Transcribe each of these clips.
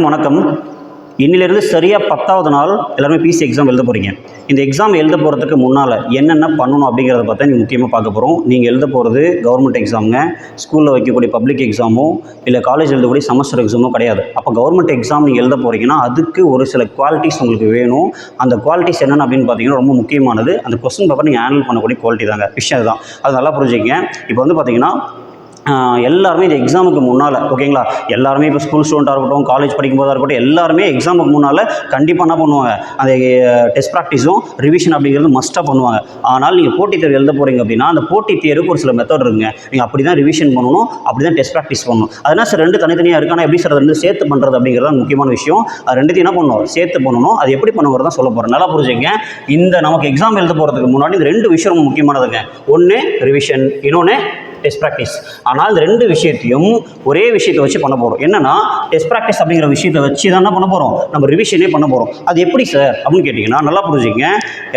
அனைவருக்கும் வணக்கம். இன்னிலிருந்து சரியாக பத்தாவது நாள் எல்லாருமே பிசி எக்ஸாம் எழுத போகிறீங்க இந்த எக்ஸாம் எழுத போகிறதுக்கு முன்னால் என்னென்ன பண்ணணும் அப்படிங்கிறத பார்த்தா நீங்கள் முக்கியமாக பார்க்க போகிறோம் நீங்கள் எழுத போகிறது கவர்மெண்ட் எக்ஸாமுங்க ஸ்கூலில் வைக்கக்கூடிய பப்ளிக் எக்ஸாமோ இல்லை காலேஜ் எழுதக்கூடிய செமஸ்டர் எக்ஸாமோ கிடையாது. அப்போ கவர்மெண்ட் எக்ஸாம் நீங்கள் எழுத போகிறீங்கன்னா அதுக்கு ஒரு சில குவாலிட்டிஸ் உங்களுக்கு வேணும். அந்த குவாலிட்டிஸ் என்னென்ன அப்படின்னு பார்த்தீங்கன்னா ரொம்ப முக்கியமானது. அந்த கொஸ்டின் பேப்பர் நீங்கள் ஹேண்டில் பண்ணக்கூடிய குவாலிட்டி தாங்க. விஷயம் தான் அது நல்லா புரிஞ்சுக்கங்க. இப்போ வந்து பார்த்தீங்கன்னா எல்லாருமே இந்த எக்ஸாமுக்கு முன்னால் ஓகேங்களா எல்லாருமே இப்போ ஸ்கூல் ஸ்டூடெண்ட்டாக இருக்கட்டும் காலேஜ் படிக்கும்போதாக இருக்கட்டும் எல்லாருமே எக்ஸாமுக்கு முன்னால் கண்டிப்பாக என்ன பண்ணுவாங்க? அந்த டெஸ்ட் ப்ராக்டிஸும் ரிவிஷன் அப்படிங்கிறது மஸ்ட்டாக பண்ணுவாங்க. ஆனால் நீங்கள் போட்டித் தேர்வு எழுத போகிறீங்க அப்படின்னா அந்த போட்டித் தேர்வுக்கு ஒரு சில மெத்தட் இருக்குங்க. நீங்கள் அப்படி தான் ரிவிஷன் பண்ணணும் அப்படி தான் டெஸ்ட் ப்ராக்டிஸ் பண்ணணும் அதனால் சார் ரெண்டு தனித்தனியாக இருக்கு? எப்படி சார் ரெண்டு சேர்த்து பண்ணுறது அப்படிங்கிறது முக்கியமான விஷயம். அது ரெண்டுத்தையும் என்ன பண்ணணும்? சேர்த்து பண்ணணும். அது எப்படி பண்ணுவது தான் சொல்ல போகிறேன் நல்லா புரிஞ்சுங்க இந்த நமக்கு எக்ஸாம் எழுத போகிறதுக்கு முன்னாடி இந்த ரெண்டு விஷயம் முக்கியமானதுங்க. ஒன்று ரிவிஷன் இன்னொன்று டெஸ்ட் ப்ராக்டிஸ் ஆனால் இந்த ரெண்டு விஷயத்தையும் ஒரே விஷயத்தை வச்சு பண்ண போகிறோம் என்னன்னா டெஸ்ட் ப்ராக்டிஸ் அப்படிங்கிற விஷயத்தை வச்சு தான் என்ன பண்ண போகிறோம் நம்ம ரிவிஷனே பண்ண போகிறோம் அது எப்படி சார் அப்படின்னு கேட்டிங்கன்னா நல்லா புரிஞ்சுங்க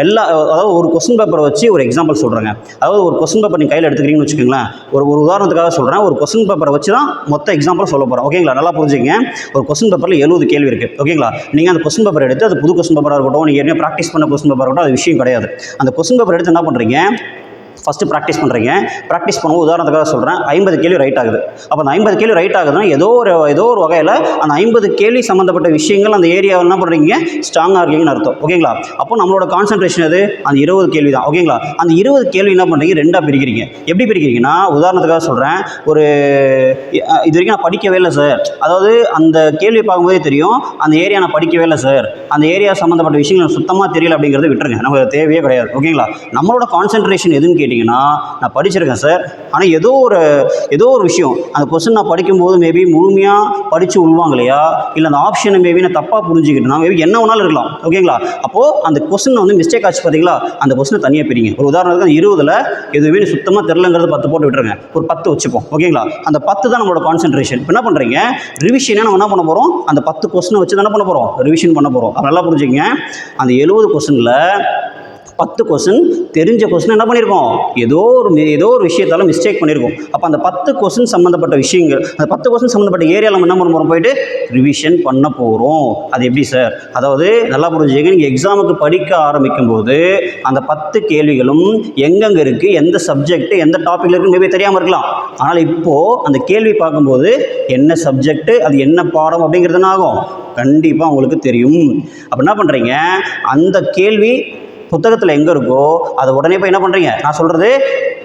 எல்லா அதாவது ஒரு கொஸ்டின் பேப்பரை வச்சு ஒரு எக்ஸாம்பிள் சொல்கிறேங்க அதாவது ஒரு கொஸ்டின் பேப்பர் நீங்கள் கையில் எடுத்துக்கிறீங்கன்னு வச்சுக்கோங்களேன். ஒரு ஒரு உதாரணத்துக்காக சொல்கிறேன் ஒரு கொஸ்டின் பேப்பரை வச்சு தான் மொத்த எக்ஸாம்பிள் சொல்ல போகிறேன் ஓகேங்களா நல்லா புரிஞ்சுங்க ஒரு கொஸ்டின் பேப்பரில் எழுபது கேள்வி இருக்குது ஓகேங்களா நீங்கள் அந்த கொஸ்டின் பேப்பர் எடுத்து அது புது கொஸ்டின் பேப்பராக இருக்கட்டும் நீங்கள் ஏற்கனவே ப்ராக்டிஸ் பண்ண கொஸ்டின் பேப்பர் இருக்கட்டும் அது விஷயம் கிடையாது. அந்த கொஸ்டின் பேப்பர் எடுத்து என்ன பண்ணுறீங்க ஃபஸ்ட்டு ப்ராக்டிஸ் பண்ணுறீங்க ப்ராக்டிஸ் பண்ணும்போது உதாரணத்துக்காக சொல்கிறேன் ஐம்பது கேள்வி ரைட் ஆகுது. அப்போ அந்த ஐம்பது கேள்வி ரைட் ஆகுதுன்னா ஏதோ ஒரு ஏதோ ஒரு வகையில் அந்த ஐம்பது கேள்வி சம்மந்தப்பட்ட விஷயங்கள் அந்த ஏரியாவில் என்ன பண்ணுறீங்க ஸ்ட்ராங்காக இருக்கீங்கன்னு அர்த்தம். ஓகேங்களா அப்போ நம்மளோட கான்சன்ட்ரேஷன் அது அந்த இருபது கேள்வி தான் ஓகேங்களா அந்த இருபது கேள்வி என்ன பண்ணுறீங்க ரெண்டாக பிரிக்கிறீங்க. எப்படி பிரிக்கிறீங்கன்னா உதாரணத்துக்காக சொல்கிறேன் ஒரு இது வரைக்கும் நான் படிக்கவே இல்லை சார் அதாவது அந்த கேள்வி பார்க்கும்போதே தெரியும் அந்த ஏரியா நான் படிக்கவே இல்லை சார் அந்த ஏரியா சம்மந்தப்பட்ட விஷயங்கள் சுத்தமாக தெரியல அப்படிங்கிறத விட்டுருங்க. நமக்கு தேவையே கிடையாது. ஓகேங்களா நம்மளோட கான்சென்ட்ரேஷன் எதுன்னு கேட்டிங்கன்னா நான் படிச்சிருக்கேன் சார் ஆனால் ஏதோ ஒரு ஏதோ ஒரு விஷயம். அந்த கொஸ்டின் நான் படிக்கும்போது மேபி முழுமையாக படித்து உள்வாங்க இல்லையா இல்லை அந்த ஆப்ஷனை மேபி நான் தப்பாக புரிஞ்சுக்கிட்டேன்னா மேபி என்ன வேணாலும் இருக்கலாம். ஓகேங்களா அப்போது அந்த கொஸ்டின் வந்து மிஸ்டேக் ஆச்சு பார்த்தீங்களா அந்த கொஸ்டினை தனியாக பிரிங்க. ஒரு உதாரணத்துக்கு அந்த இருபதில் எதுவுமே சுத்தமாக தெரிலங்கிறது பத்து போட்டு விட்டுருங்க. ஒரு பத்து வச்சுப்போம். ஓகேங்களா அந்த பத்து தான் நம்மளோட கான்சென்ட்ரேஷன் இப்போ என்ன பண்ணுறீங்க ரிவிஷனை நம்ம என்ன பண்ண போகிறோம் அந்த பத்து கொஸ்டினை வச்சு தான் என்ன பண்ண போகிறோம் ரிவிஷன் பண்ண போகிறோம் நல்லா புரிஞ்சுக்கங்க. அந்த எழுபது கொஸ்டினில் பத்து கொஸ்டின் தெரிஞ்ச கொஸ்டின் என்ன பண்ணியிருக்கோம் ஏதோ ஒரு மி- ஏதோ ஒரு விஷயத்தால் மிஸ்டேக் பண்ணியிருக்கோம் அப்போ அந்த பத்து கொஸ்டின் சம்மந்தப்பட்ட விஷயங்கள் அந்த பத்து கொஸ்டின் சம்மந்தப்பட்ட ஏரியாவில் நம்ம என்ன பண்ண போகிறோம் போயிட்டு ரிவிஷன் பண்ண போகிறோம் அது எப்படி சார் அதாவது நல்லா புரிஞ்சுக்க நீங்கள் எக்ஸாமுக்கு படிக்க ஆரம்பிக்கும் போது அந்த பத்து கேள்விகளும் எங்கெங்கே இருக்குது எந்த சப்ஜெக்ட் எந்த டாப்பிக்கில் இருக்குன்னு மேபி தெரியாமல் இருக்கலாம். ஆனால் இப்போது அந்த கேள்வி பார்க்கும்போது என்ன சப்ஜெக்ட் அது என்ன பாடம் அப்படிங்கிறது என்ன ஆகும். கண்டிப்பாக உங்களுக்கு தெரியும். அப்போ என்ன பண்ணுறீங்க அந்த கேள்வி புத்தகத்தில் எங்கே இருக்கோ அதை உடனே போய் என்ன பண்ணுறீங்க நான் சொல்கிறது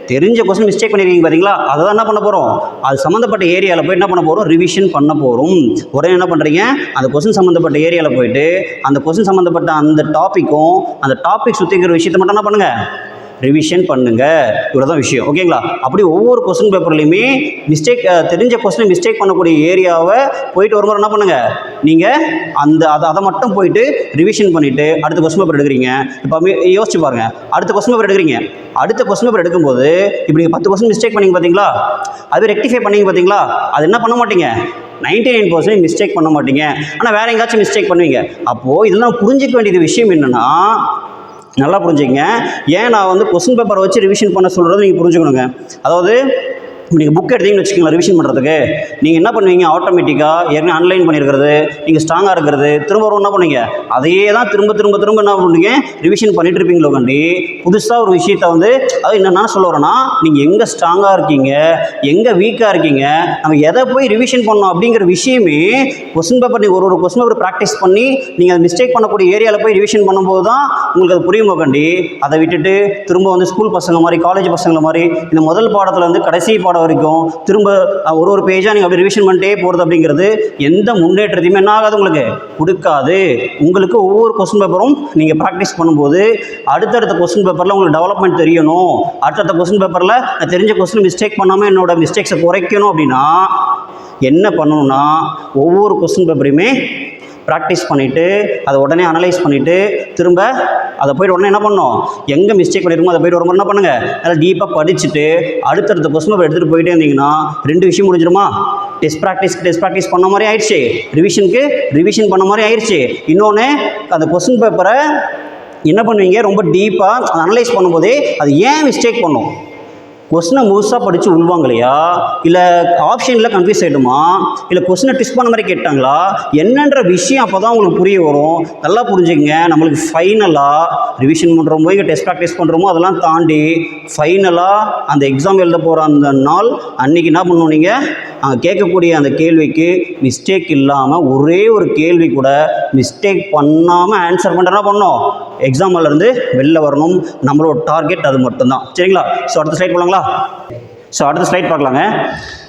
தெரிஞ்ச கொஸ்டின் மிஸ்டேக் பண்ணியிருக்கீங்க பார்த்தீங்களா அதை தான் என்ன பண்ண போகிறோம் அது சம்மந்தப்பட்ட ஏரியாவில் போய் என்ன பண்ண போகிறோம் ரிவிஷன் பண்ண போகிறோம் உடனே என்ன பண்ணுறீங்க அந்த கொஸ்டின் சம்மந்தப்பட்ட ஏரியாவில் போயிட்டு அந்த கொஸ்டின் சம்மந்தப்பட்ட அந்த டாப்பிக்கும் அந்த டாபிக் சுற்றிக்கிற விஷயத்தை மட்டும் என்ன பண்ணுங்கள் ரிவிஷன் பண்ணுங்க. இவ்வளோதான் விஷயம். ஓகேங்களா அப்படி ஒவ்வொரு கொஸ்டின் பேப்பர்லையுமே மிஸ்டேக் தெரிஞ்ச கொஸ்டின் மிஸ்டேக் பண்ணக்கூடிய ஏரியாவை போயிட்டு ஒரு முறை என்ன பண்ணுங்க? நீங்கள் அந்த அதை அதை மட்டும் போயிட்டு ரிவிஷன் பண்ணிவிட்டு அடுத்த கொஸ்டின் பேப்பர் எடுக்கிறீங்க. இப்போ யோசிச்சு பாருங்க. அடுத்த கொஸ்டின் பேப்பர் எடுக்கிறீங்க. அடுத்த கொஸ்டின் பேப்பர் எடுக்கும்போது இப்படி நீங்கள் பத்து கொஸ்டின் மிஸ்டேக் பண்ணீங்க பார்த்தீங்களா அது ரெக்டிஃபை பண்ணீங்க பார்த்தீங்களா அது என்ன பண்ண மாட்டீங்க? நைன்டி நைன் பர்சன்ட் மிஸ்டேக் பண்ண மாட்டீங்க. ஆனால் வேறு எங்கேயாச்சும் மிஸ்டேக் பண்ணுவீங்க. அப்போது இதெல்லாம் புரிஞ்சிக்க வேண்டியது விஷயம் என்னென்னா நல்லா புரிஞ்சுக்கங்க. ஏன் நான் வந்து கொஸ்டின் பேப்பரை வச்சு ரிவிஷன் பண்ண சொல்கிறது நீங்கள் புரிஞ்சுக்கணுங்க. அதாவது நீங்கள் புக் எடுத்தீங்கன்னு வச்சுக்கோங்களேன் ரிவிஷன் பண்ணுறதுக்கு நீங்கள் என்ன பண்ணுவீங்க? ஆட்டோமேட்டிக்காக ஏற்கனவே ஆன்லைன் பண்ணியிருக்கிறது நீங்கள் ஸ்ட்ராங்காக இருக்கிறது திரும்ப வரும் என்ன பண்ணுவீங்க? அதையே தான் திரும்ப திரும்ப திரும்ப என்ன பண்ணுவீங்க? ரிவிஷன் பண்ணிட்டு இருப்பீங்களோ கண்டி புதுசாக ஒரு விஷயத்த வந்து அது என்னென்னா சொல்ல வரேன்னா நீங்கள் எங்கே ஸ்ட்ராங்காக இருக்கீங்க எங்கே வீக்காக இருக்கீங்க நம்ம எதை போய் ரிவிஷன் பண்ணோம் அப்படிங்கிற விஷயமே கொஸ்டின் பேப்பர் நீங்கள் ஒரு ஒரு கொஸ்டின் பேப்பர் ப்ராக்டிஸ் பண்ணி நீங்கள் அது மிஸ்டேக் பண்ணக்கூடிய ஏரியாவில் போய் ரிவிஷன் பண்ணும்போது தான் உங்களுக்கு அது புரியுமோ கண்டி அதை விட்டுட்டு திரும்ப வந்து ஸ்கூல் பசங்க மாதிரி காலேஜ் பசங்களை மாதிரி இந்த முதல் பாடத்தில் வந்து கடைசி பாடம் வரைக்கும் திரும்ப ஒரு ஒரு பேஜாக நீங்கள் அப்படி ரிவிஷன் பண்ணிட்டே போகிறது அப்படிங்கிறது எந்த முன்னேற்றத்தையுமே என்ன ஆகாது உங்களுக்கு. கொடுக்காது. உங்களுக்கு ஒவ்வொரு கொஸ்டின் பேப்பரும் நீங்கள் ப்ராக்டிஸ் பண்ணும்போது அடுத்தடுத்த கொஸ்டின் பேப்பரில் உங்களுக்கு டெவலப்மெண்ட் தெரியணும். அடுத்தடுத்த கொஸ்டின் பேப்பரில் நான் தெரிஞ்ச கொஸ்டின் மிஸ்டேக் பண்ணாமல் என்னோட மிஸ்டேக்ஸை குறைக்கணும் அப்படின்னா என்ன பண்ணணும்னா ஒவ்வொரு கொஸ்டின் பேப்பரையுமே ப்ராக்டிஸ் பண்ணிவிட்டு அதை உடனே அனலைஸ் பண்ணிவிட்டு திரும்ப அதை போய்ட்டு உடனே என்ன பண்ணணும் எங்கே மிஸ்டேக் பண்ணியிருக்கோம் அதை போய்ட்டு ஒரு என்ன பண்ணுங்கள் நல்லா டீப்பாக படிச்சுட்டு அடுத்தடுத்த கொஸ்டின் பேப்பர் எடுத்துகிட்டு போயிட்டே இருந்தீங்கன்னா ரெண்டு விஷயம் முடிஞ்சிருமா? டெஸ்ட் ப்ராக்டிஸ் டெஸ்ட் ப்ராக்டிஸ் பண்ண மாதிரி ஆயிடுச்சு. ரிவிஷனுக்கு ரிவிஷன் பண்ண மாதிரி ஆயிடுச்சு. இன்னொன்று அந்த கொஸ்டின் பேப்பரை என்ன பண்ணுவீங்க? ரொம்ப டீப்பாக அனலைஸ் பண்ணும்போதே அது ஏன் மிஸ்டேக் பண்ணும்? கொஸ்டினை முழுசாக படித்து உள்வாங்கலையா? இல்லை ஆப்ஷனில் கன்ஃபியூஸ் ஆகிடுமா இல்லை கொஸ்டினை டிஸ்ட் பண்ண மாதிரி கேட்டாங்களா? என்னன்ற விஷயம் அப்போ தான் உங்களுக்கு புரிய வரும். நல்லா புரிஞ்சுங்க நம்மளுக்கு ஃபைனலாக ரிவிஷன் பண்ணுறோமோ இங்கே டெஸ்ட் ப்ராக்டிஸ் பண்ணுறோமோ அதெல்லாம் தாண்டி ஃபைனலாக அந்த எக்ஸாம் எழுத போகிற அந்த நாள் அன்றைக்கி என்ன பண்ணுவோம் நீங்கள் அங்கே கேட்கக்கூடிய அந்த கேள்விக்கு மிஸ்டேக் இல்லாமல் ஒரே ஒரு கேள்வி கூட மிஸ்டேக் பண்ணாமல் ஆன்சர் பண்ணுறனா பண்ணோம்? எக்ஸாம் இருந்து வெளில வரணும். நம்மளோட டார்கெட் அது மட்டும்தான். சரிங்களா? ஸோ அடுத்த ஸ்லைட் போகலாங்களா ஸோ அடுத்த ஸ்லைட் பார்க்கலாங்க.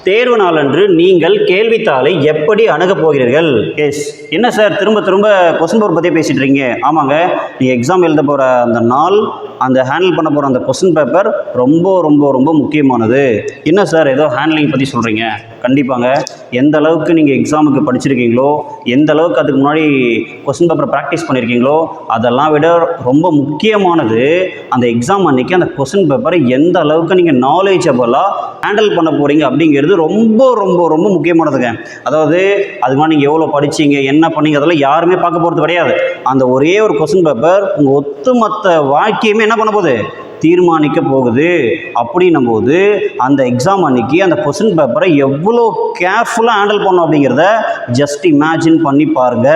தேர்வு நாளன்று நீங்கள் கேள்வித்தாளை எப்படி அணுகப் போகிறீர்கள்? எஸ் என்ன சார் திரும்ப திரும்ப கொஸ்டின் பேப்பர் பற்றி பேசிட்டு இருக்கீங்க. ஆமாங்க. நீங்கள் எக்ஸாம் எழுத போகிற அந்த நாள் அந்த ஹேண்டில் பண்ண போகிற அந்த கொஸ்டின் பேப்பர் ரொம்ப ரொம்ப ரொம்ப முக்கியமானது. என்ன சார் ஏதோ ஹேண்ட்லிங் பற்றி சொல்கிறீங்க கண்டிப்பாங்க. எந்த அளவுக்கு நீங்கள் எக்ஸாமுக்கு படிச்சிருக்கீங்களோ எந்த அளவுக்கு அதுக்கு முன்னாடி கொஸ்டின் பேப்பர் ப்ராக்டிஸ் பண்ணியிருக்கீங்களோ அதெல்லாம் விட ரொம்ப முக்கியமானது அந்த எக்ஸாம் அன்றைக்கி அந்த கொஸ்டின் பேப்பரை எந்த அளவுக்கு நீங்கள் நாலேஜபிளாக ஹேண்டில் பண்ண போகிறீங்க அப்படிங்கிறது ரொம்ப ரொம்ப ரொம்ப முக்கியமானதுங்க. அதாவது அதுக்கு நீங்கள் எவ்வளோ படிச்சீங்க என்ன பண்ணீங்க அதெல்லாம் யாருமே பார்க்க போகிறது கிடையாது. அந்த ஒரே ஒரு கொஸ்டின் பேப்பர் உங்கள் ஒத்துமொத்த வாழ்க்கையுமே என்ன பண்ண போகுது? தீர்மானிக்க போகுது அப்படின்னும் போது அந்த எக்ஸாம் அன்னைக்கு அந்த கொஸ்டின் பேப்பரை எவ்வளோ கேர்ஃபுல்லாக ஹேண்டில் பண்ணும் அப்படிங்கிறத ஜஸ்ட் இமேஜின் பண்ணி பாருங்க.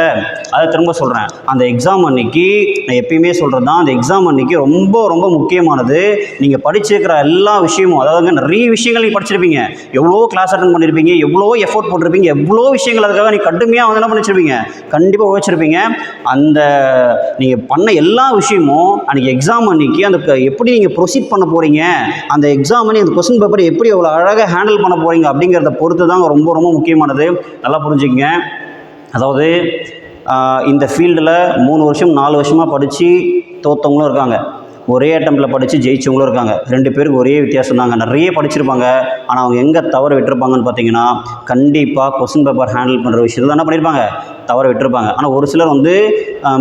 அதை திரும்ப சொல்கிறேன் அந்த எக்ஸாம் அன்னைக்கு நான் எப்பயுமே சொல்கிறது தான் அந்த எக்ஸாம் அன்னைக்கு ரொம்ப ரொம்ப முக்கியமானது. நீங்கள் படிச்சிருக்கிற எல்லா விஷயமும் அதாவது நிறைய விஷயங்கள் நீங்கள் படிச்சிருப்பீங்க. எவ்வளோ கிளாஸ் அட்டன் பண்ணியிருப்பீங்க எவ்வளோ எஃபோர்ட் போட்டிருப்பீங்க எவ்வளோ விஷயங்கள் அதுக்காக நீ கடுமையாக வந்து என்ன பண்ணிச்சிருப்பீங்க? கண்டிப்பாக உழைச்சிருப்பீங்க. அந்த நீங்கள் பண்ண எல்லா விஷயமும் அன்றைக்கி எக்ஸாம் அன்னைக்கு அந்த எப்படி எப்படி நீங்கள் ப்ரொசீட் பண்ண போகிறீங்க அந்த எக்ஸாம் அந்த கொஸ்டின் பேப்பர் எப்படி அவ்வளோ அழகாக ஹேண்டில் பண்ண போகிறீங்க அப்படிங்கிறத பொறுத்து தான் ரொம்ப ரொம்ப முக்கியமானது. நல்லா புரிஞ்சுக்கங்க. அதாவது இந்த ஃபீல்டில் மூணு வருஷம் நாலு வருஷமாக படித்து தோத்தவங்களும் இருக்காங்க. ஒரே அட்டம்ப்டில் படித்து ஜெயிச்சவங்களும் இருக்காங்க. ரெண்டு பேருக்கு ஒரே வித்தியாசம் தாங்க. நிறைய படிச்சிருப்பாங்க. ஆனால் அவங்க எங்கே தவறு விட்டுருப்பாங்கன்னு பார்த்தீங்கன்னா கண்டிப்பாக கொஸ்டின் பேப்பர் ஹேண்டில் பண்ணுற விஷயத்தில் என்ன பண்ணியிருப்பாங்க தவற விட்டுருப்பாங்க. ஆனால் ஒரு சிலர் வந்து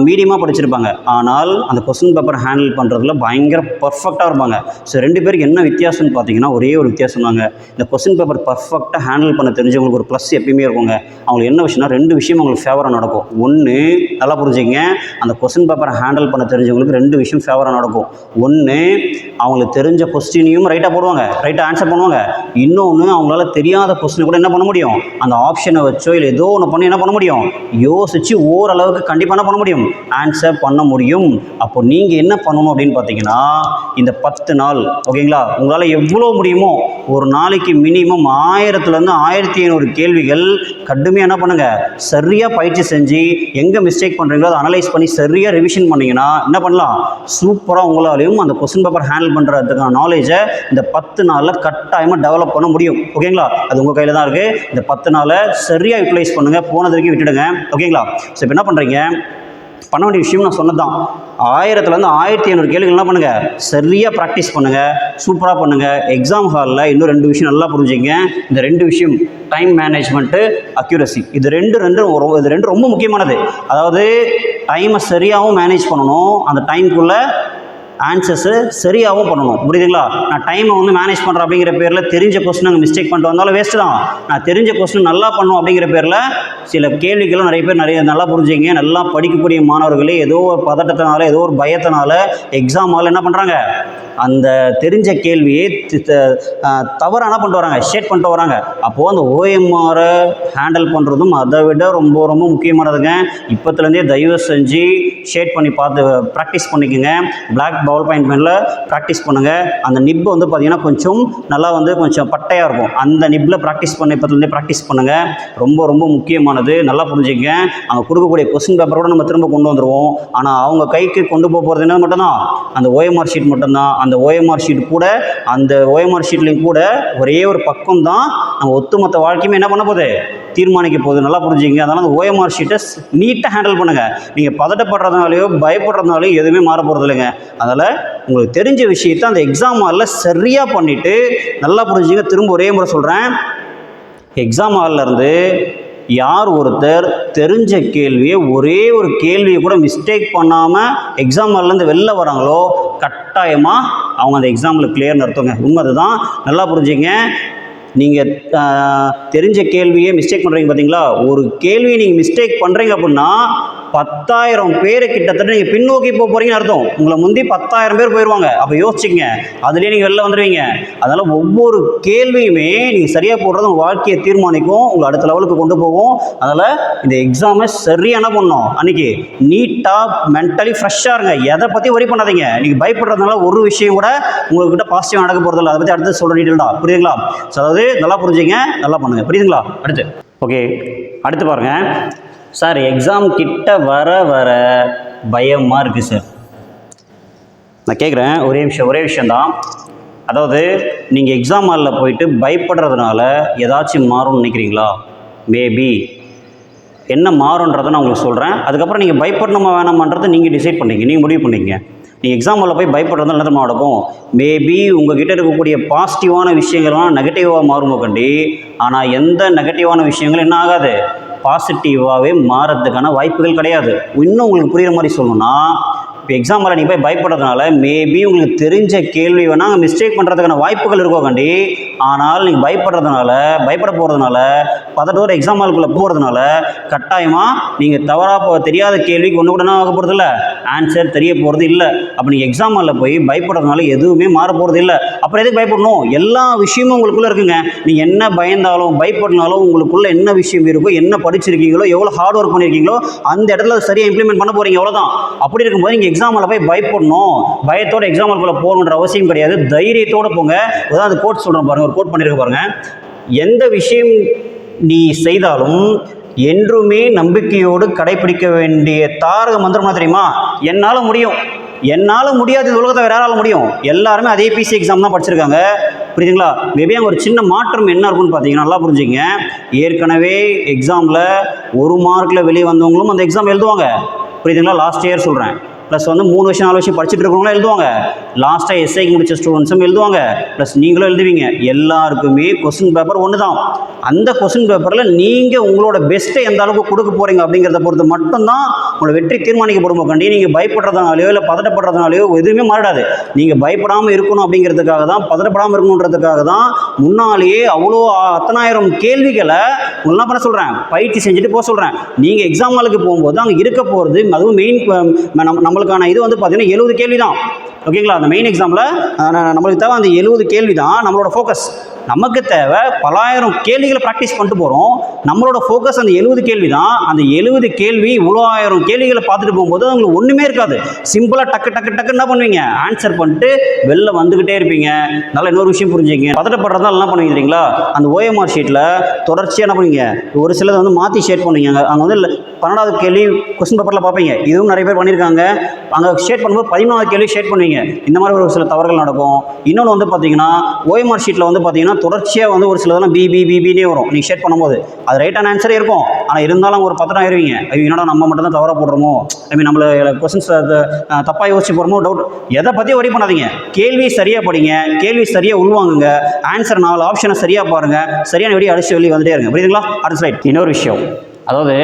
மீடியமாக படிச்சிருப்பாங்க. ஆனால் அந்த கொஸ்டின் பேப்பர் ஹேண்டில் பண்ணுறதுல பயங்கர பர்ஃபெக்டாக இருப்பாங்க. ஸோ ரெண்டு பேருக்கு என்ன வித்தியாசம்னு பார்த்தீங்கன்னா ஒரே ஒரு வித்தியாசம் தாங்க. இந்த கொஸ்டின் பேப்பர் பர்ஃபெக்டாக ஹேண்டில் பண்ண தெரிஞ்சவங்களுக்கு ஒரு ப்ளஸ் எப்பயுமே இருக்குங்க. அவங்களுக்கு என்ன விஷயம்னா ரெண்டு விஷயம் அவங்களுக்கு ஃபேவராக நடக்கும். ஒன்று நல்லா புரிஞ்சுங்க அந்த கொஸ்டின் பேப்பரை ஹேண்டில் பண்ண தெரிஞ்சவங்களுக்கு ரெண்டு விஷயம் ஃபேவராக நடக்கும். ஒன்று அவங்களுக்கு தெரிஞ்ச கொஸ்டினையும் ரைட்டாக போடுவாங்க. ரைட்டாக ஆன்சர் பண்ணுவாங்க. இன்னொன்று அவங்களால தெரியாத கொஸ்டினை கூட என்ன பண்ண முடியும்? அந்த ஆப்ஷனை வச்சோ இல்லை ஏதோ ஒன்று பண்ணி என்ன பண்ண முடியும்? யோசித்து ஓரளவுக்கு கண்டிப்பாக என்ன பண்ண முடியும்? ஆன்சர் பண்ண முடியும். அப்போ நீங்கள் என்ன பண்ணணும் அப்படின்னு பார்த்தீங்கன்னா இந்த பத்து நாள் ஓகேங்களா? உங்களால் எவ்வளோ முடியுமோ ஒரு நாளைக்கு மினிமம் ஆயிரத்துலேருந்து ஆயிரத்தி ஐநூறு கேள்விகள் கடுமையாக என்ன பண்ணுங்கள் சரியாக பயிற்சி செஞ்சு எங்கே மிஸ்டேக் பண்ணுறீங்களோ அதை அனலைஸ் பண்ணி சரியாக ரிவிஷன் பண்ணிங்கன்னா என்ன பண்ணலாம்? சூப்பராக உங்களாலையும் அந்த கொஸ்டின் பேப்பர் ஹேண்டில் பண்ணுறதுக்கான நாலேஜை இந்த பத்து நாளில் கட்டாயமாக டெவலப் பண்ண முடியும். ஓகேங்களா? அது உங்கள் கையில் தான் இருக்குது இந்த பத்து நாளை சரியாக யூட்டிலைஸ் பண்ணுங்கள் போனது வரைக்கும் விட்டுடுங்க. ஓகேங்களா? ஸோ இப்போ என்ன பண்ணுறீங்க பண்ண வேண்டிய விஷயம் நான் சொன்னது தான் ஆயிரத்துலேருந்து ஆயிரத்தி ஐநூறு கேள்விகள் என்ன பண்ணுங்கள் சரியாக ப்ராக்டிஸ் பண்ணுங்கள் சூப்பராக பண்ணுங்கள் எக்ஸாம் ஹாலில் இன்னும் ரெண்டு விஷயம் நல்லா புரிஞ்சுங்க. இந்த ரெண்டு விஷயம் டைம் மேனேஜ்மெண்ட்டு அக்யூரசி இது ரெண்டு ரெண்டு இது ரெண்டு ரொம்ப முக்கியமானது. அதாவது டைமை சரியாகவும் மேனேஜ் பண்ணணும். அந்த டைம்குள்ளே ஆன்சர்ஸு சரியாகவும் பண்ணணும். புரியுதுங்களா? நான் டைமை வந்து மேனேஜ் பண்ணுறேன் அப்படிங்கிற பேரில் தெரிஞ்ச கொஸ்டின் அங்கே மிஸ்டேக் பண்ணிட்டு வந்தாலும் வேஸ்ட்டு தான். நான் தெரிஞ்ச கொஸ்டின் நல்லா பண்ணும் அப்படிங்கிற பேரில் சில கேள்விகளும் நிறைய பேர் நிறைய நல்லா புரிஞ்சுங்க. நல்லா படிக்கக்கூடிய மாணவர்களே ஏதோ ஒரு பதட்டத்தினால ஏதோ ஒரு பயத்தினால எக்ஸாம் ஹாலில் என்ன பண்ணுறாங்க அந்த தெரிஞ்ச கேள்வியை தி- த- என்ன பண்ணிட்டு வராங்க? ஷேட் பண்ணிட்டு வராங்க. அப்போது அந்த ஓஎம்ஆரை ஹேண்டில் பண்ணுறதும் அதை விட ரொம்ப ரொம்ப முக்கியமானதுங்க. இப்போத்துலேருந்தே தயவு செஞ்சு ஷேட் பண்ணி பார்த்து ப்ராக்டிஸ் பண்ணிக்கோங்க. பிளாக் பவர் பாயிண்ட் பெனில் ப்ராக்டிஸ் பண்ணுங்கள் அந்த நிப் வந்து பார்த்தீங்கன்னா கொஞ்சம் நல்லா வந்து கொஞ்சம் பட்டையாக இருக்கும். அந்த நிப்பில் ப்ராக்டிஸ் பண்ண இப்போத்துலேருந்தே ப்ராக்டிஸ் பண்ணுங்கள் ரொம்ப ரொம்ப முக்கியமானது. நல்லா புரிஞ்சுக்கங்க. அவங்க கொடுக்கக்கூடிய கொஸ்டின் பேப்பரோட நம்ம திரும்ப கொண்டு வந்துடுவோம் ஆனால் அவங்க கைக்கு கொண்டு போக போகிறது என்ன மட்டும்தான். அந்த ஓஎம்ஆர் ஷீட் மட்டும்தான். அந்த ஓஎம்ஆர் ஷீட் கூட அந்த ஓஎம்ஆர் ஷீட்லேயும் கூட ஒரே ஒரு பக்கம் தான் நம்ம ஒத்துமொத்த வாழ்க்கையுமே என்ன பண்ண போகுது? தீர்மானிக்க போகுது. நல்லா புரிஞ்சுங்க அதனால் அந்த ஓஎம்ஆர் ஷீட்டை நீட்டாக ஹேண்டில் பண்ணுங்கள் நீங்கள் பதட்டப்படுறதுனாலையோ பயப்படுறதுனாலையோ எதுவுமே மாற போகிறது இல்லைங்க. அதனால் உங்களுக்கு தெரிஞ்ச விஷயத்தை அந்த எக்ஸாம் ஹாலில் சரியாக பண்ணிவிட்டு நல்லா புரிஞ்சுங்க திரும்ப ஒரே முறை சொல்கிறேன் எக்ஸாம் ஹாலில் இருந்து யார் ஒருத்தர் தெரிஞ்ச கேள்வியை ஒரே ஒரு கேள்வியை கூட மிஸ்டேக் பண்ணாமல் எக்ஸாம் ஹால்லேருந்து வெளில வராங்களோ கட்டாயமாக அவங்க அந்த எக்ஸாமில் கிளியர்னு அர்த்தங்க. உண்மை அதுதான் நல்லா புரிஞ்சுங்க நீங்கள் தெரிஞ்ச கேள்வியை மிஸ்டேக் பண்ணுறீங்க பார்த்தீங்களா ஒரு கேள்வியை நீங்கள் மிஸ்டேக் பண்ணுறீங்க அப்படின்னா பத்தாயிரம் பேர் கிட்டத்தட்ட நீங்கள் பின்னோக்கி போக போகிறீங்கன்னு அர்த்தம். உங்களை முந்தி பத்தாயிரம் பேர் போயிடுவாங்க அப்போ யோசிச்சிங்க அதுலேயே நீங்கள் வெளில வந்துடுவீங்க அதனால் ஒவ்வொரு கேள்வியுமே நீங்கள் சரியாக போடுறது உங்கள் வாழ்க்கையை தீர்மானிக்கும். உங்களை அடுத்த லெவலுக்கு கொண்டு போகும். அதனால் இந்த எக்ஸாமை சரியாக என்ன பண்ணணும்? அன்றைக்கி நீட்டாக மென்டலி ஃப்ரெஷ்ஷாக இருங்க. எதை பற்றி ஒரி பண்ணாதீங்க. நீங்கள் பயப்படுறதுனால ஒரு விஷயம் கூட உங்கள்கிட்ட பாசிட்டிவாக நடக்க போகிறதில்ல அதை பற்றி அடுத்து சொல்கிற டீட்டெயில்டா புரியுதுங்களா? ஸோ அதாவது நல்லா புரிஞ்சுங்க நல்லா பண்ணுங்கள் புரியுதுங்களா? அடுத்து. ஓகே அடுத்து பாருங்கள் சார் எக்ஸாம் கிட்ட வர வர பயமாக இருக்குது சார். நான் கேட்குறேன் ஒரே விஷயம் ஒரே விஷயந்தான் அதாவது நீங்கள் எக்ஸாம் ஹாலில் போயிட்டு பயப்படுறதுனால ஏதாச்சும் மாறும்னு நினைக்கிறீங்களா? மேபி என்ன மாறுன்றதை நான் உங்களுக்கு சொல்கிறேன் அதுக்கப்புறம் நீங்கள் பயப்படணுமா வேணாமான்றதை நீங்கள் டிசைட் பண்ணீங்க. நீங்கள் முடிவு பண்ணீங்க. நீங்கள் எக்ஸாம் ஹாலில் போய் பயப்படுறதுனால என்ன தெரியுமா நடக்கும்? மேபி உங்ககிட்ட இருக்கக்கூடிய பாசிட்டிவான விஷயங்கள்லாம் நெகட்டிவாக மாறுமோ கண்டி. ஆனால் எந்த நெகட்டிவான விஷயங்களும் என்ன ஆகாது. பாசிட்டிவாகவே மாறதுக்கான வாய்ப்புகள் கிடையாது. இன்னும் உங்களுக்கு புரிகிற மாதிரி சொல்லணும்னா இப்போ எக்ஸாமில் நீங்கள் போய் பயப்படுறதுனால மேபி உங்களுக்கு தெரிஞ்ச கேள்வி வேணால் அங்கே மிஸ்டேக் பண்ணுறதுக்கான வாய்ப்புகள் இருக்கோ கண்டி ஆனால் நீங்கள் பயப்படுறதுனால பயப்பட போகிறதுனால பதட்டோட எக்ஸாம் ஹாலுக்குள்ளே போகிறதுனால கட்டாயமாக நீங்கள் தவறாக தெரியாத கேள்விக்கு ஒன்று கூட என்ன ஆக போகிறது இல்லை ஆன்சர் தெரிய போகிறது இல்லை. அப்போ நீங்கள் எக்ஸாம் ஹாலில் போய் பயப்படுறதுனால எதுவுமே மாற போகிறது இல்லை. அப்புறம் எதுக்கு பயப்படணும்? எல்லா விஷயமும் உங்களுக்குள்ளே இருக்குங்க. நீங்கள் என்ன பயந்தாலும் பயப்படனாலும் உங்களுக்குள்ளே என்ன விஷயம் இருக்கோ என்ன படிச்சிருக்கீங்களோ எவ்வளோ ஹார்ட் ஒர்க் பண்ணியிருக்கீங்களோ அந்த இடத்துல அது சரியாக இம்ப்ளிமெண்ட் பண்ண போகிறீங்க அவ்வளோதான் அப்படி இருக்கும்போது நீங்கள் எக்ஸாமில் போய் பயப்படணும். பயத்தோட எக்ஸாம் ஹாலுக்குள்ளே போகணுன்ற அவசியம் கிடையாது. தைரியத்தோடு போங்க. உதாரண கோட் சொல்கிறேன் பாருங்கள் ஒரு கோட் பண்ணியிருக்க பாருங்கள் எந்த விஷயம் நீ செய்தாலும் என்றுமே நம்பிக்கையோடு கடைபிடிக்க வேண்டிய தாரக மந்திரம் தெரியுமா? என்னால் முடியும். என்னால் முடியாது உலகத்தை வேற யாரால முடியும்? எல்லாருமே அதே பிசி எக்ஸாம் தான் படிச்சிருக்காங்க. புரியுதுங்களா? மேபி அங்கே ஒரு சின்ன மாற்றம் என்ன இருக்குன்னு பார்த்தீங்கன்னா நல்லா புரிஞ்சுங்க. ஏற்கனவே எக்ஸாமில் ஒரு மார்க்கில் வெளியே வந்தவங்களும் அந்த எக்ஸாம் எழுதுவாங்க. புரியுதுங்களா? லாஸ்ட் இயர் சொல்கிறேன் ப்ளஸ் வந்து மூணு வருஷம் நாலு வருஷம் படிச்சுட்டு இருக்கிறவங்களும் எழுதுவாங்க. லாஸ்ட்டாக எஸ்ஐக்கு முடிச்ச ஸ்டூடெண்ட்ஸும் எழுதுவாங்க. ப்ளஸ் நீங்களும் எழுதுவீங்க. எல்லாருக்குமே கொஸ்டின் பேப்பர் ஒன்று தான் அந்த கொஸ்டின் பேப்பரில் நீங்கள் உங்களோட பெஸ்ட்டை எந்த அளவுக்கு கொடுக்க போகிறீங்க அப்படிங்கிறத பொறுத்து மட்டும்தான் உங்களோட வெற்றி தீர்மானிக்கப்படும் கண்டி நீங்கள் பயப்படுறதுனாலையோ இல்லை பதட்டப்படுறதுனாலையோ எதுவுமே மாறிடாது நீங்கள் பயப்படாமல் இருக்கணும் அப்படிங்கிறதுக்காக தான் பதட்டப்படாமல் இருக்கணுன்றதுக்காக தான் முன்னாலேயே அவ்வளோ அத்தனாயிரம் கேள்விகளை உங்களாம் பண்ண சொல்கிறேன் பயிற்சி செஞ்சுட்டு போக சொல்கிறேன் நீங்கள் எக்ஸாம் ஹாலுக்கு போகும்போது அங்கே இருக்க போகிறது அதுவும் மெயின் உங்களுக்கான இது வந்து பார்த்தீங்கன்னா எழுபது கேள்வி தான் ஓகேங்களா? அந்த மெயின் எக்ஸாமில் நம்மளுக்கு தேவை அந்த எழுபது கேள்வி தான் நம்மளோட ஃபோக்கஸ் நமக்கு தேவை பலாயிரம் கேள்விகளை ப்ராக்டிஸ் பண்ணிட்டு போகிறோம் நம்மளோட ஃபோக்கஸ் அந்த எழுபது கேள்வி தான். அந்த எழுபது கேள்வி இவ்வளோ ஆயிரம் கேள்விகளை பார்த்துட்டு போகும்போது அவங்களுக்கு ஒன்றுமே இருக்காது. சிம்பிளாக டக்கு டக்கு டக்கு என்ன பண்ணுவீங்க? ஆன்சர் பண்ணிட்டு வெளில வந்துக்கிட்டே இருப்பீங்க. நல்லா இன்னொரு விஷயம் புரிஞ்சுங்க பதட்டப்படுறதா என்ன பண்ணுவீங்க தெரியுங்களா? அந்த ஓஎம்ஆர் ஷீட்டில் தொடர்ச்சியாக என்ன பண்ணுவீங்க? ஒரு சிலது வந்து மாற்றி ஷேட் பண்ணுவீங்க. அங்கே வந்து பன்னெண்டாவது கேள்வி கொஸ்டின் பேப்பரில் பார்ப்பீங்க. இதுவும் நிறைய பேர் பண்ணியிருக்காங்க. அங்கே ஷேட் பண்ணும்போது பதிமூணாவது கேள்வி ஷேட் பண்ணுவீங்க. இந்த மாதிரி ஒரு சில தவறுகள் நடக்கும். இன்னொன்று வந்து பார்த்தீங்கன்னா ஓஎம்ஆர் ஷீட்டில் வந்து பார்த்தீங்கன்னா தொடர்ச்சியாக வந்து ஒரு சிலதெல்லாம் பிபி பிபினே வரும். நீங்கள் ஷேட் பண்ணும்போது. அது ரைட்டான ஆன்சரே இருக்கும். ஆனால் இருந்தாலும் ஒரு பத்திரம் ஆயிருவீங்க. ஐயோ என்னடா நம்ம மட்டும் தான் தவறாக போடுறோமோ? ஐ மீன் நம்மளை கொஸ்டின்ஸ் தப்பாக யோசிச்சு போகிறோமோ டவுட் எதை பற்றி வரி பண்ணாதீங்க. கேள்வி சரியாக படிங்க. கேள்வி சரியாக உள்வாங்குங்க. ஆன்சர் நாலு ஆப்ஷனை சரியாக பாருங்கள் சரியான வெளியே அடிச்சு வெளியே வந்துட்டே இருங்க. புரியுதுங்களா? அடுத்த ஸ்லைட் இன்னொரு விஷயம். அதாவது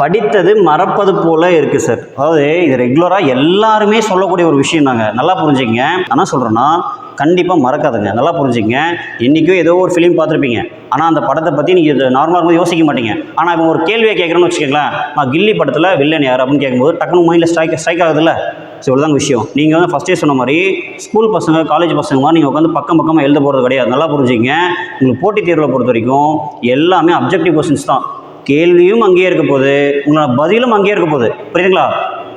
படித்தது மறப்பது போல இருக்குது சார் அதாவது இது ரெகுலராக எல்லாருமே சொல்லக்கூடிய ஒரு விஷயம் தாங்க நல்லா புரிஞ்சுங்க ஆனால் என்ன சொல்கிறேன்னா கண்டிப்பாக மறக்காதுங்க. நல்லா புரிஞ்சுங்க இன்றைக்கும் ஏதோ ஒரு ஃபிலிம் பார்த்துருப்பீங்க. ஆனால் அந்த படத்தை பற்றி நீங்கள் நார்மலாக இருக்கும் யோசிக்க மாட்டீங்க. ஆனால் இப்போ ஒரு கேள்வியை கேட்குறேன்னு வச்சுக்கோங்களேன். நான் கில்லி படத்தில் வில்லன் யார் அப்படின்னு கேட்கும்போது டக்குனு மைண்டில் ஸ்ட்ரைக் ஸ்ட்ரைக் ஆகுதுல்ல. ஸோ இவ்வளோதாங்க விஷயம். நீங்கள் வந்து ஃபஸ்ட்டே சொன்ன மாதிரி ஸ்கூல் பசங்க காலேஜ் பசங்க மாதிரி நீங்கள் உட்காந்து பக்கம் பக்கமாக எழுத போகிறது கிடையாது. நல்லா புரிஞ்சுங்க உங்களுக்கு போட்டித் தேர்வில் பொறுத்த வரைக்கும் எல்லாமே அப்ஜெக்டிவ் கொஸ்டின்ஸ் தான். கேள்வியும் அங்கேயே இருக்க போகுது. உங்களோட பதிலும் அங்கேயே இருக்க போகுது. புரியுதுங்களா?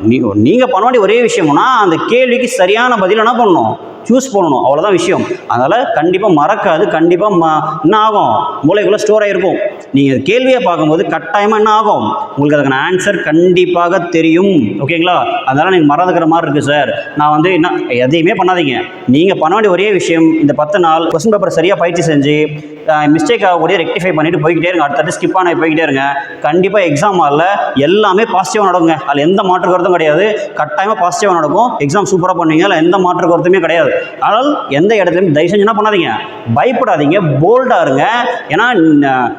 நீ நீங்கள் பண்ண வேண்டிய ஒரே விஷயம்னா அந்த கேள்விக்கு சரியான பதில் என்ன பண்ணணும்? சூஸ் பண்ணணும். அவ்வளோதான் விஷயம். அதனால் கண்டிப்பாக மறக்காது. கண்டிப்பாக ம என்ன ஆகும்? மூளைக்குள்ளே ஸ்டோர் ஆகிருக்கும் நீங்கள் கேள்வியை பார்க்கும்போது கட்டாயமாக என்ன ஆகும்? உங்களுக்கு அதுக்கான ஆன்சர் கண்டிப்பாக தெரியும். ஓகேங்களா? அதனால் நீங்கள் மறந்துக்கிற மாதிரி இருக்குது சார் நான் வந்து என்ன எதையுமே பண்ணாதீங்க. நீங்கள் பண்ண வேண்டிய ஒரே விஷயம் இந்த பத்து நாள் கொஸ்டின் பேப்பர் சரியாக பயிற்சி செஞ்சு மிஸ்டேக் ஆகக்கூடிய ரெக்டிஃபை பண்ணிட்டு போய்கிட்டே இருங்க. அடுத்தடுத்து ஸ்கிப் ஆன போய்கிட்டே இருங்க. கண்டிப்பாக எக்ஸாம் ஹாலில் எல்லாமே பாசிட்டிவாக நடக்குங்க. அதில் எந்த மாற்று கருத்தும் கிடையாது. கட்டாயமாக பாசிட்டிவாக நடக்கும். எக்ஸாம் சூப்பராக பண்ணுவீங்க. அதில் எந்த மாற்று கருத்துமே கிடையாது. ஆனால் எந்த இடத்துலையும் தயவு செஞ்சு என்ன பண்ணாதீங்க. பயப்படாதீங்க போல்டாக இருங்க. ஏன்னா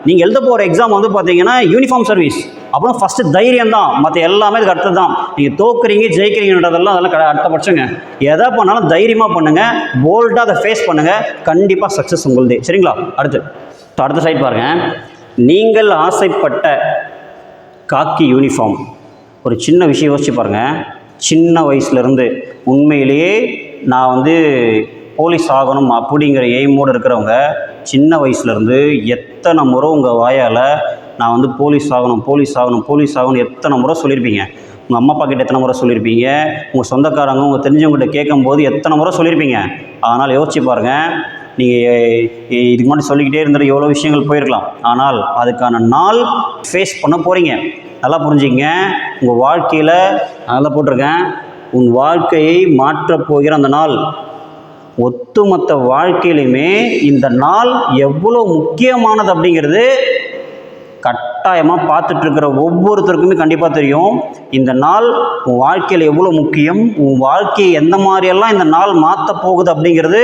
நீங்கள் எழுத போகிற எக்ஸாம் வந்து பார்த்தீங்கன்னா யூனிஃபார்ம் சர்வீஸ் அப்புறம் ஃபஸ்ட்டு தைரியம் தான். மற்ற எல்லாமே இதுக்கு அடுத்தது தான். நீங்கள் தோக்குறீங்க ஜெயிக்கிறீங்கன்றதெல்லாம் அதெல்லாம் க- அடுத்த பட்சங்க எதை பண்ணாலும் தைரியமாக பண்ணுங்கள் போல்டாக அதை ஃபேஸ் பண்ணுங்கள் கண்டிப்பாக சக்ஸஸ் உங்களுதே. சரிங்களா? அடுத்து. அடுத்த சைட் பாருங்கள் நீங்கள் ஆசைப்பட்ட காக்கி யூனிஃபார்ம் ஒரு சின்ன விஷயம் யோசிச்சு பாருங்கள் சின்ன வயசுலேருந்து உண்மையிலேயே நான் வந்து போலீஸ் ஆகணும் அப்படிங்கிற எய்மோடு இருக்கிறவங்க சின்ன வயசுலேருந்து எத்தனை முறை உங்கள் வாயால் நான் வந்து போலீஸ் ஆகணும் போலீஸ் ஆகணும் போலீஸ் ஆகணும் எத்தனை முறை சொல்லியிருப்பீங்க உங்கள் அம்மா அப்பா கிட்ட எத்தனை முறை சொல்லியிருப்பீங்க உங்கள் சொந்தக்காரங்க உங்கள் தெரிஞ்சவங்ககிட்ட கேட்கும்போது எத்தனை முறை சொல்லியிருப்பீங்க ஆனால் யோசிச்சு பாருங்கள் நீங்கள் இதுக்கு முன்னாடி சொல்லிக்கிட்டே இருந்துட்டு எவ்வளோ விஷயங்கள் போயிருக்கலாம். ஆனால் அதுக்கான நாள் ஃபேஸ் பண்ண போகிறீங்க நல்லா புரிஞ்சுங்க உங்கள் வாழ்க்கையில் நல்லா போட்டிருக்கேன். உன் வாழ்க்கையை மாற்றப் போகிற அந்த நாள். ஒட்டுமொத்த வாழ்க்கையிலுமே இந்த நாள் எவ்வளோ முக்கியமானது அப்படிங்கிறது கட்டாயமாக பார்த்துட்ருக்கிற ஒவ்வொருத்தருக்குமே கண்டிப்பாக தெரியும். இந்த நாள் உன் வாழ்க்கையில் எவ்வளோ முக்கியம் உன் வாழ்க்கையை எந்த மாதிரியெல்லாம் இந்த நாள் மாற்ற போகுது அப்படிங்கிறது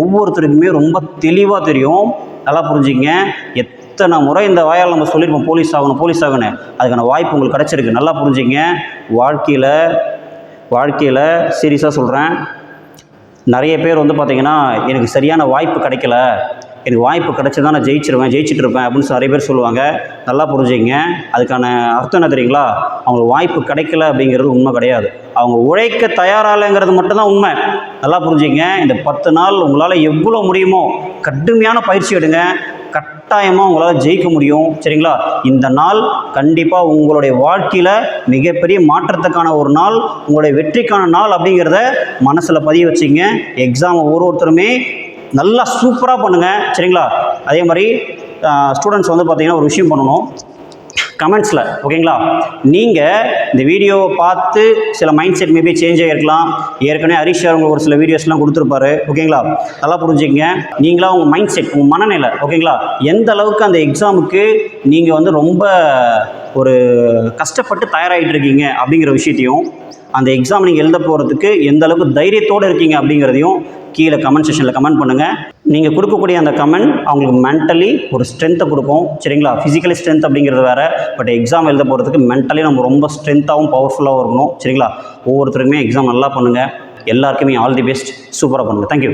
ஒவ்வொருத்தருக்குமே ரொம்ப தெளிவாக தெரியும். நல்லா புரிஞ்சுங்க. எத்தனை முறை இந்த வாயால் நம்ம சொல்லியிருப்போம் போலீஸ் ஆகணும் போலீஸ் ஆகணும். அதுக்கான வாய்ப்பு உங்களுக்கு கிடச்சிருக்கு. நல்லா புரிஞ்சுங்க. வாழ்க்கையில் வாழ்க்கையில் சீரியஸாக சொல்கிறேன் நிறைய பேர் வந்து பார்த்திங்கன்னா எனக்கு சரியான வாய்ப்பு கிடைக்கல. எனக்கு வாய்ப்பு கிடைச்சதா நான் ஜெயிச்சிருவேன் ஜெயிச்சிட்டு இருப்பேன் அப்படின்னு நிறைய பேர் சொல்லுவாங்க. நல்லா புரிஞ்சுங்க அதுக்கான அர்த்தம் என்ன தெரியுங்களா? அவங்களுக்கு வாய்ப்பு கிடைக்கல அப்படிங்கிறது உண்மை கிடையாது. அவங்க உழைக்க தயாராகலைங்கிறது மட்டும்தான் உண்மை. நல்லா புரிஞ்சுங்க இந்த பத்து நாள் உங்களால் எவ்வளோ முடியுமோ கடுமையான பயிற்சி எடுங்க. கட்டாயமாக உங்களால் ஜெயிக்க முடியும். சரிங்களா? இந்த நாள் கண்டிப்பாக உங்களுடைய வாழ்க்கையில் மிகப்பெரிய மாற்றத்துக்கான ஒரு நாள் உங்களுடைய வெற்றிக்கான நாள் அப்படிங்கிறத மனசில் பதிய வச்சுங்க. எக்ஸாமை ஒரு ஒருத்தருமே நல்லா சூப்பராக பண்ணுங்கள் சரிங்களா? அதே மாதிரி ஸ்டூடெண்ட்ஸ் வந்து பார்த்திங்கன்னா ஒரு விஷயம் பண்ணணும். கமெண்ட்ஸில் ஓகேங்களா நீங்கள் இந்த வீடியோவை பார்த்து சில மைண்ட் செட் மேபி சேஞ்ச் ஆகிருக்கலாம் ஏற்கனவே ஹரிஷ் சார் உங்களுக்கு ஒரு சில வீடியோஸ்லாம் கொடுத்துருப்பாரு ஓகேங்களா நல்லா புரிஞ்சுக்கங்க. நீங்களா உங்கள் மைண்ட் செட் உங்கள் மனநிலை ஓகேங்களா எந்த அளவுக்கு அந்த எக்ஸாமுக்கு நீங்கள் வந்து ரொம்ப ஒரு கஷ்டப்பட்டு தயாராகிட்டு இருக்கீங்க அப்படிங்கிற விஷயத்தையும் அந்த எக்ஸாம் நீங்கள் எழுத போகிறதுக்கு எந்த அளவுக்கு தைரியத்தோடு இருக்கீங்க அப்படிங்கிறதையும் கீழே கமெண்ட் செஷனில் கமெண்ட் பண்ணுங்கள் நீங்கள் கொடுக்கக்கூடிய அந்த கமெண்ட் அவங்களுக்கு மென்டலி ஒரு ஸ்ட்ரென்த்தை கொடுக்கும். சரிங்களா? ஃபிசிக்கலி ஸ்ட்ரென்த் அப்படிங்கிறது வேறு. பட் எக்ஸாம் எழுத போகிறதுக்கு மென்டலி நம்ம ரொம்ப ஸ்ட்ரென்த்தாகவும் பவர்ஃபுல்லாகவும் இருக்கணும். சரிங்களா? ஒவ்வொருத்தருக்குமே எக்ஸாம் நல்லா பண்ணுங்கள் எல்லாருக்குமே ஆல் தி பெஸ்ட் சூப்பராக பண்ணுங்கள் தேங்க்யூ